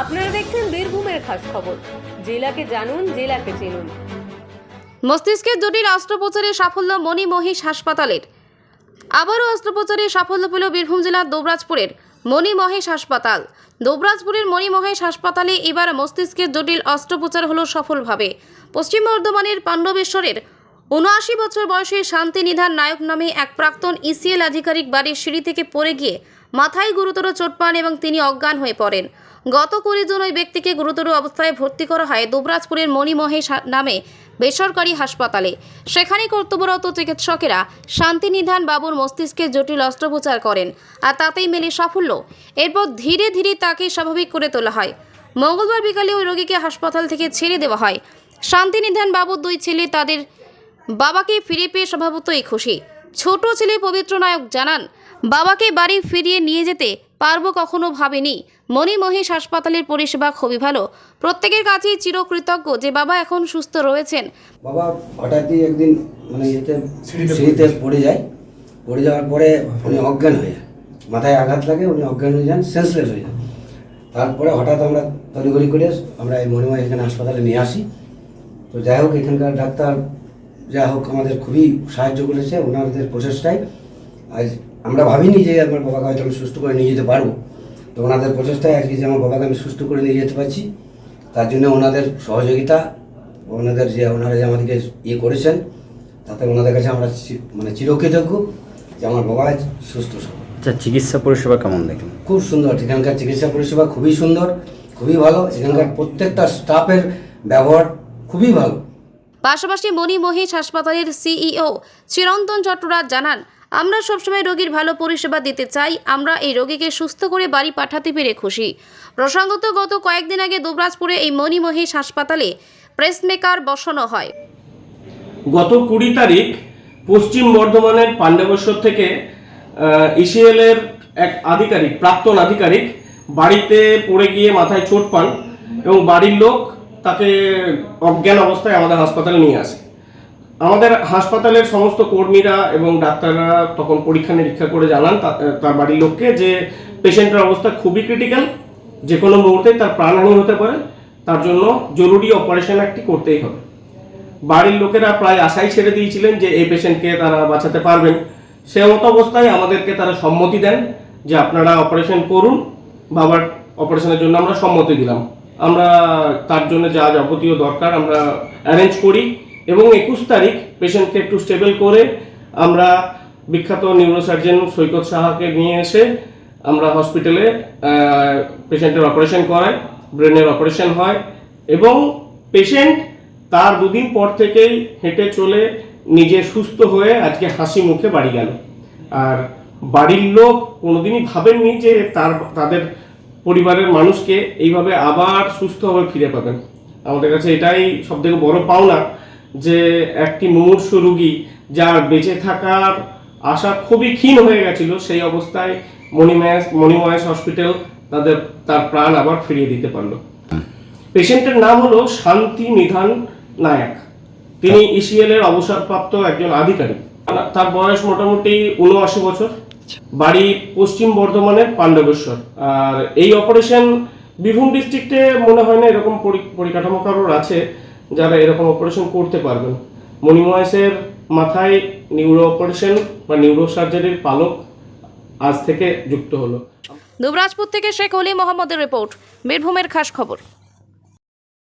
আপনারা দেখছেন বীরভূমের খাস খবর। জেলাকে জানুন, জেলাকে চিনুন। মস্তিষ্কের জটিল অস্ত্রোপচারে সাফল্য মণি মহিষ হাসপাতালের। আবারও অস্ত্রোপচারে সাফল্য পেল বীরভূম জেলার দোবরাজপুরের মণি মহেশ হাসপাতাল। দোবরাজপুরের মণি মহেশ হাসপাতালে এবার মস্তিষ্কের জটিল অস্ত্রোপচার হলো সফলভাবে। পশ্চিম বর্ধমানের পাণ্ডবেশ্বরের উনআশি বছর বয়সী শান্তিনিধান নায়ক নামে এক প্রাক্তন ইসিএল আধিকারিক বাড়ির সিঁড়ি থেকে পড়ে গিয়ে মাথায় গুরুতর চোট পান এবং তিনি অজ্ঞান হয়ে পড়েন। গত কুড়ি জন ওই ব্যক্তিকে গুরুতর অবস্থায় ভর্তি করা হয় দুবরাজপুরের মণিমহেশ নামে বেসরকারি হাসপাতালে। সেখানে কর্তব্যরত চিকিৎসকেরা শান্তিনিধান বাবুর মস্তিষ্কে জটিল অস্ত্রোপচার করেন আর তাতেই মেলে সাফল্য। এরপর ধীরে ধীরে তাকে স্বাভাবিক করে তোলা হয়। মঙ্গলবার বিকালে ওই রোগীকে হাসপাতাল থেকে ছেড়ে দেওয়া হয়। শান্তিনিধান বাবুর দুই ছেলে তাদের বাবাকে ফিরে পেয়ে স্বভাবতই খুশি। ছোট ছেলে পবিত্র নায়ক জানান, বাবাকে বাড়ি ফিরিয়ে নিয়ে যেতে পারব কখনো ভাবেনি। মণি মহেশ হাসপাতালের পরিষেবা খুবই ভালো। প্রত্যেকের কাছেই চিরকৃতজ্ঞ যে বাবা এখন সুস্থ রয়েছেন। বাবা হঠাৎই একদিন মানে ইয়েতে সিঁড়িতে পড়ে যায়। পড়ে যাওয়ার পরে উনি অজ্ঞান হয়ে যায় মাথায় আঘাত লাগে উনি অজ্ঞান হয়ে যান সেন্সলেস হয়ে যান। তারপরে হঠাৎ আমরা তড়িঘড়ি করে আমরা এই মণিময় এখানে হাসপাতালে নিয়ে আসি। তো যাই হোক এখানকার ডাক্তার যাই হোক আমাদের খুবই সাহায্য করেছে ওনাদের প্রচেষ্টায়। আজ আমরা ভাবিনি যে আমার বাবাকে হয়তো আমি সুস্থ করে নিয়ে যেতে পারব। তো ওনাদের প্রচেষ্টায় আজকে যে আমার বাবাকে আমি সুস্থ করে নিয়ে যেতে পারছি তার জন্য ওনাদের সহযোগিতা ওনাদের যে ওনারা যে আমাদেরকে ইয়ে করেছেন তাতে ওনাদের কাছে আমরা চি- মানে চিরকৃতজ্ঞ যে আমার বাবা আজ সুস্থ সবল। আচ্ছা চিকিৎসা পরিষেবা কেমন দেখেন খুব সুন্দর এখানকার চিকিৎসা পরিষেবা খুবই সুন্দর খুবই ভালো এখানকার প্রত্যেকটা স্টাফের ব্যবহার খুবই ভালো। পাশাপাশি মণি মহেশ হাসপাতালের সিইও চিরন্তন চট্টরাজ জানান আমরা সবসময় রোগীর ভালো পরিষেবা দিতে চাই। আমরা এই রোগীকে সুস্থ করে বাড়ি পাঠাতে পেরে খুশি। প্রসঙ্গত, গত কয়েকদিন আগে দুবরাজপুরে এই মণি মহেশ হাসপাতালে প্রেসমেকার বসানো হয়। গত কুড়ি তারিখ পশ্চিম বর্ধমানের পাণ্ডবেশ্বর থেকে ইসিএল এর এক আধিকারিক, প্রাক্তন আধিকারিক বাড়িতে পড়ে গিয়ে মাথায় চোট পান এবং বাড়ির লোক তাকে অজ্ঞান অবস্থায় আমাদের হাসপাতালে নিয়ে আসে। আমাদের হাসপাতালের সমস্ত কর্মীরা এবং ডাক্তাররা তখন পরীক্ষা নিরীক্ষা করে জানান তার বাড়ির লোককে যে পেশেন্টের অবস্থা খুবই ক্রিটিক্যাল যে কোনো মুহূর্তে তার প্রাণহানি হতে পারে, তার জন্য জরুরি অপারেশন একটি করতেই হবে। বাড়ির লোকেরা প্রায় আশাই ছেড়ে দিয়েছিলেন যে এই পেশেন্টকে তারা বাঁচাতে পারবেন। সে মতো অবস্থায় আমাদেরকে তারা সম্মতি দেন যে আপনারা অপারেশন করুন, বাবার অপারেশনের জন্য আমরা সম্মতি দিলাম। আমরা তার জন্য যা যাবতীয় দরকার আমরা অ্যারেঞ্জ করি। এবং একুশ তারিখ পেশেন্টকে একটু স্টেবল করে আমরা বিখ্যাত নিউরোসার্জন সৈকত সাহাকে নিয়ে এসে আমরা হসপিটালে পেশেন্টের অপারেশন করাই, ব্রেনের অপারেশন হয় এবং পেশেন্ট তার দুদিন পর থেকেই হেঁটে চলে নিজে সুস্থ হয়ে আজকে হাসি মুখে বাড়ি গেল। আর বাড়ির লোক কোনোদিনই ভাবেননি যে তার, তাদের পরিবারের মানুষকে এইভাবে আবার সুস্থভাবে ফিরে পাবেন। আমাদের কাছে এটাই সবথেকে বড় পাওনা। যে একটি মুমূর্ষ রুগী যার বেঁচে থাকার আশা খুবই ক্ষীণ হয়ে গেছিল, সেই অবস্থায় মণিময়েস মণিময়েস হসপিটাল তাদের তার প্রাণ আবার ফিরিয়ে দিতে পারল। পেশেন্টের নাম হলো শান্তি নিধান নায়ক। তিনি ইসিএল এর অবসরপ্রাপ্ত একজন আধিকারিক। তার বয়স মোটামুটি উনআশি বছর। বাড়ি পশ্চিম বর্ধমানের পাণ্ডবেশ্বর। আর এই অপারেশন বীরভূম ডিস্ট্রিক্টে মনে হয় না এরকম পরি- পরিকাঠামো কারোর আছে। যারা এরকম অপারেশন করতে পারবেন। মণিময়েসের মাথায় নিউরো অপারেশন বা নিউরো সার্জারির পালক আজ থেকে যুক্ত হলো। দুবরাজপুর থেকে শেখ অলি মোহাম্মদের রিপোর্ট বীরভূমের খাস খবর।